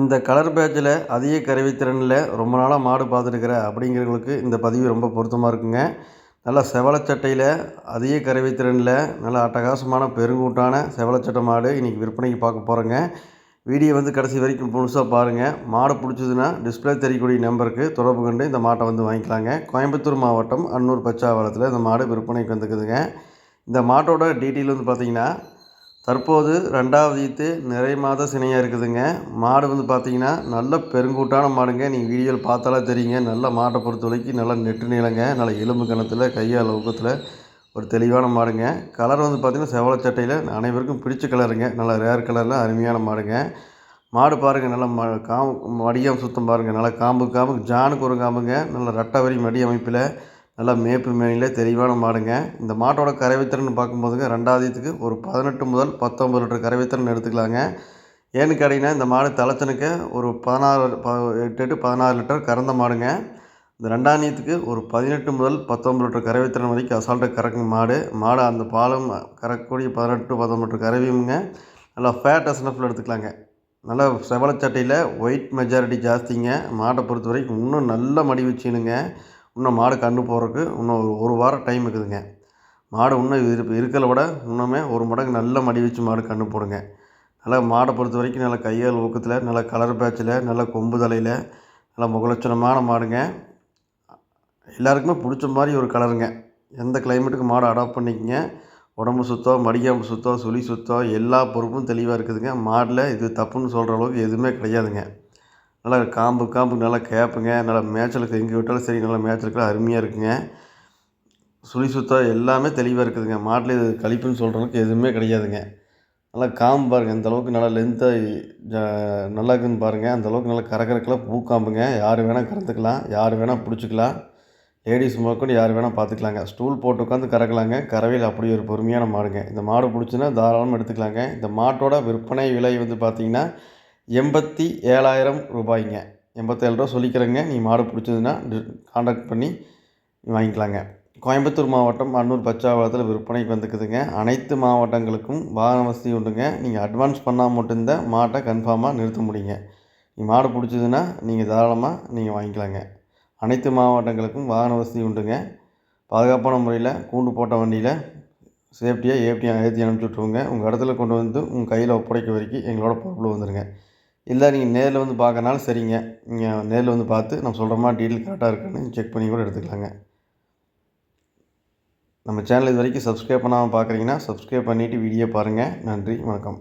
இந்த கலர் பேட்சில் அதிக கருவித்திறனில் ரொம்ப நாளாக மாடு பார்த்துருக்குற அப்படிங்கிறவங்களுக்கு இந்த பதிவு ரொம்ப பொருத்தமாக இருக்குங்க. நல்லா செவலச்சட்டையில் அதிக கறவைத்திறனில் நல்ல அட்டகாசமான பெருங்கூட்டான செவலச்சட்டை மாடு இன்றைக்கி விற்பனைக்கு பார்க்க போகிறோங்க வீடியோ வந்து கடைசி வரைக்கும் முழுசாக பாருங்கள் மாடு பிடிச்சதுன்னா டிஸ்பிளே தெரியக்கூடிய நம்பருக்கு தொடர்பு கொண்டு இந்த மாட்டை வந்து வாங்கிக்கலாங்க. கோயம்புத்தூர் மாவட்டம் அன்னூர் பச்சாவளத்தில் இந்த மாடு விற்பனைக்கு வந்துக்குதுங்க இந்த மாட்டோட டீட்டெயில் வந்து பார்த்திங்கன்னா தற்போது ரெண்டாவது ஈத்து நிறை மாத சினையாக இருக்குதுங்க. மாடு வந்து பார்த்திங்கன்னா நல்ல பெருங்கூட்டான மாடுங்க. நீங்கள் வீடியோவில் பார்த்தாலே தெரியுங்க. நல்ல மாட்டை பொறுத்த வரைக்கும் நல்லா நெட்டு நீளங்க நல்ல எலும்பு கணத்தில் கையால் ஊக்கத்தில் ஒரு தெளிவான மாடுங்க. கலர் வந்து பார்த்திங்கன்னா செவல சட்டையில் அனைவருக்கும் பிடிச்ச கலருங்க நல்லா ரேர் கலரில் அருமையான மாடுங்க. மாடு பாருங்கள் நல்லா ம காம்பு மடியம் சுத்தம் பாருங்கள் நல்லா காம்பு காம்பு ஜானுக்கு ஒரு காம்புங்க. நல்ல ரெட்டை வரி மடி அமைப்பில் நல்லா மேப்பு மேனியில் தெளிவான மாடுங்க. இந்த மாட்டோட கறவைத்திறன் பார்க்கும்போதுங்க ரெண்டாவதுக்கு ஒரு பதினெட்டு முதல் பத்தொம்பது லிட்டர் கறவைத்திறன் எடுத்துக்கலாங்க. ஏன்னு கேட்டிங்கன்னா இந்த மாடு தலைச்சனுக்கு ஒரு பதினாறு ப எட்டு எட்டு பதினாறு லிட்டர் கறந்த மாடுங்க. இந்த ரெண்டாணியத்துக்கு ஒரு பதினெட்டு முதல் பத்தொம்பது லிட்டர் கறவைத்திறன் வரைக்கும் அசால்ட்டாக கறக்கும் மாடு. மாடு அந்த பாலும் கறக்கக்கூடிய பதினெட்டு பத்தொம்பது லிட்டர் கறவையுங்க நல்லா ஃபேட் அசனஃபில் எடுத்துக்கலாங்க. நல்லா செவலச்சட்டையில் ஒயிட் மெஜாரிட்டி ஜாஸ்திங்க. மாட்டை பொறுத்த வரைக்கும் இன்னும் நல்ல மடி வச்சுனுங்க இன்னும் மாடு கன்று போடுறக்கு இன்னும் ஒரு ஒரு வாரம் டைம் இருக்குதுங்க. மாடு இன்னும் இரு இருக்கிறத விட இன்னுமே ஒரு மடங்கு நல்ல மடி வச்சு மாடு கன்று போடுங்க. நல்லா மாடை பொறுத்த வரைக்கும் நல்லா கையால் ஊக்கத்தில் நல்லா கலர் பேட்சில் நல்லா கொம்பு தலையில் நல்லா முகலட்சணமான மாடுங்க. எல்லாருக்குமே பிடிச்ச மாதிரி ஒரு கலருங்க எந்த கிளைமேட்டுக்கு மாடை அடாப்ட் பண்ணிக்கங்க. உடம்பு சுத்தம் மடிக்காம்பு சுத்தம் சுழி சுத்தம் எல்லா பொறுப்பும் தெளிவாக இருக்குதுங்க. மாடில் இது தப்புன்னு சொல்கிற அளவுக்கு எதுவுமே கிடையாதுங்க. நல்லா காம்பு காம்பு நல்லா கேட்புங்க நல்லா மேய்ச்சலுக்கு எங்கே விட்டாலும் சரி நல்லா மேய்ச்சலுக்குலாம் அருமையாக இருக்குங்க. சுழி சுத்தம் எல்லாமே தெளிவாக இருக்குதுங்க. மாட்டில் இது கழிப்புன்னு சொல்கிறதுக்கு எதுவுமே கிடையாதுங்க. நல்லா காம்பு பாருங்கள் இந்த அளவுக்கு நல்லா லென்த்தாக நல்லா இருக்குதுன்னு பாருங்கள் அந்தளவுக்கு நல்லா கறக்கறக்கெல்லாம் பூ காம்புங்க. யார் வேணால் கறந்துக்கலாம். யார் வேணால் பிடிச்சிக்கலாம். லேடிஸ் முதற்கொண்டு யார் வேணால் பார்த்துக்கலாங்க ஸ்டூல் போட்டு உட்காந்து கறக்கலாங்க. கறவையில் அப்படி ஒரு பொறுமையான மாடுங்க. இந்த மாடு பிடிச்சின்னா தாராளமாக எடுத்துக்கலாங்க. இந்த மாட்டோட விற்பனை விலை வந்து பார்த்திங்கன்னா எண்பத்தி ஏழாயிரம் ரூபாய்ங்க. எண்பத்தேழு ரூபா சொல்லிக்கிறேங்க. நீ மாடு பிடிச்சதுன்னா காண்டாக்ட் பண்ணி வாங்கிக்கலாங்க. கோயம்புத்தூர் மாவட்டம் அன்னூர் பச்சாவளத்தில் விற்பனைக்கு வந்துக்குதுங்க. அனைத்து மாவட்டங்களுக்கும் வாகன வசதி உண்டுங்க. நீங்கள் அட்வான்ஸ் பண்ணால் மட்டும்தான் மாட்டை கன்ஃபார்மாக நிறுத்த முடியுங்க. நீ மாடு பிடிச்சதுன்னா நீங்கள் தாராளமாக நீங்கள் வாங்கிக்கலாங்க. அனைத்து மாவட்டங்களுக்கும் வாகன வசதி உண்டுங்க. பாதுகாப்பான முறையில் கூண்டு போட்ட வண்டியில் சேஃப்டியாக ஏஃப்டியாக ஏற்றி அனுப்பிச்சி விட்ருவோங்க உங்கள் இடத்துல கொண்டு வந்து உங்கள் கையில் ஒப்படைக்க வரைக்கும் எங்களோட பொறுப்பில் வந்துடுங்க இல்லை நீங்கள் நேரில் வந்து பார்க்கறனாலும் சரிங்க. நீங்கள் நேரில் வந்து பார்த்து நம்ம சொல்கிறோமா டீட்டெயில் கரெக்டாக இருக்குன்னு செக் பண்ணி கூட எடுத்துக்கலாங்க. நம்ம சேனல் இது வரைக்கும் சப்ஸ்கிரைப் பண்ணாமல் பார்க்குறீங்கன்னா சப்ஸ்கிரைப் பண்ணிவிட்டு வீடியோ பாருங்கள் நன்றி வணக்கம்.